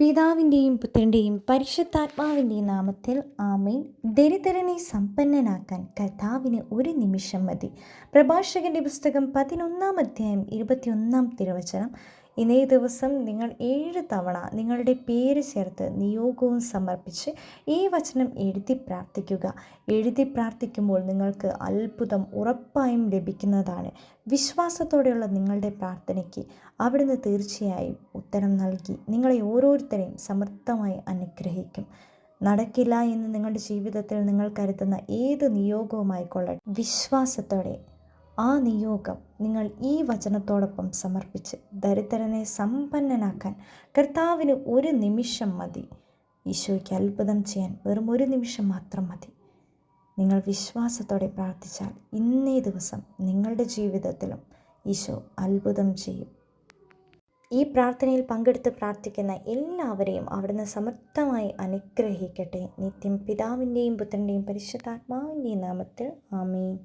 പിതാവിന്റെയും പുത്രന്റെയും പരിശുദ്ധാത്മാവിന്റെയും നാമത്തിൽ ആമേൻ. ദരിദ്രനെ സമ്പന്നനാക്കാൻ കർത്താവിന് ഒരു നിമിഷം മതി. പ്രഭാഷകന്റെ പുസ്തകം പതിനൊന്നാം അധ്യായം ഇരുപത്തിയൊന്നാം തിരുവചനം. ഇന്നേ ദിവസം നിങ്ങൾ ഏഴ് തവണ നിങ്ങളുടെ പേര് ചേർത്ത് നിയോഗവും സമർപ്പിച്ച് ഈ വചനം എഴുതി പ്രാർത്ഥിക്കുക. എഴുതി പ്രാർത്ഥിക്കുമ്പോൾ നിങ്ങൾക്ക് അത്ഭുതം ഉറപ്പായും ലഭിക്കുന്നതാണ്. വിശ്വാസത്തോടെയുള്ള നിങ്ങളുടെ പ്രാർത്ഥനയ്ക്ക് അവിടുന്ന് തീർച്ചയായും ഉത്തരം നൽകി നിങ്ങളെ ഓരോരുത്തരെയും സമർത്ഥമായി അനുഗ്രഹിക്കും. നടക്കില്ല എന്ന് നിങ്ങളുടെ ജീവിതത്തിൽ നിങ്ങൾ കരുതുന്ന ഏത് നിയോഗവുമായിക്കൊള്ളട്ടെ. വിശ്വാസത്തോടെ ആ നിയോഗം നിങ്ങൾ ഈ വചനത്തോടൊപ്പം സമർപ്പിച്ച് ദരിദ്രനെ സമ്പന്നനാക്കാൻ കർത്താവിന് ഒരു നിമിഷം മതി. ഈശോയ്ക്ക് അത്ഭുതം ചെയ്യാൻ വെറും ഒരു നിമിഷം മാത്രം മതി. നിങ്ങൾ വിശ്വാസത്തോടെ പ്രാർത്ഥിച്ചാൽ ഇന്നേ ദിവസം നിങ്ങളുടെ ജീവിതത്തിലും ഈശോ അത്ഭുതം ചെയ്യും. ഈ പ്രാർത്ഥനയിൽ പങ്കെടുത്ത് പ്രാർത്ഥിക്കുന്ന എല്ലാവരെയും അവിടുന്ന് സമർത്ഥമായി അനുഗ്രഹിക്കട്ടെ. നിത്യം പിതാവിന്റെയും പുത്രന്റെയും പരിശുദ്ധാത്മാവിന്റെയും നാമത്തിൽ ആമേൻ.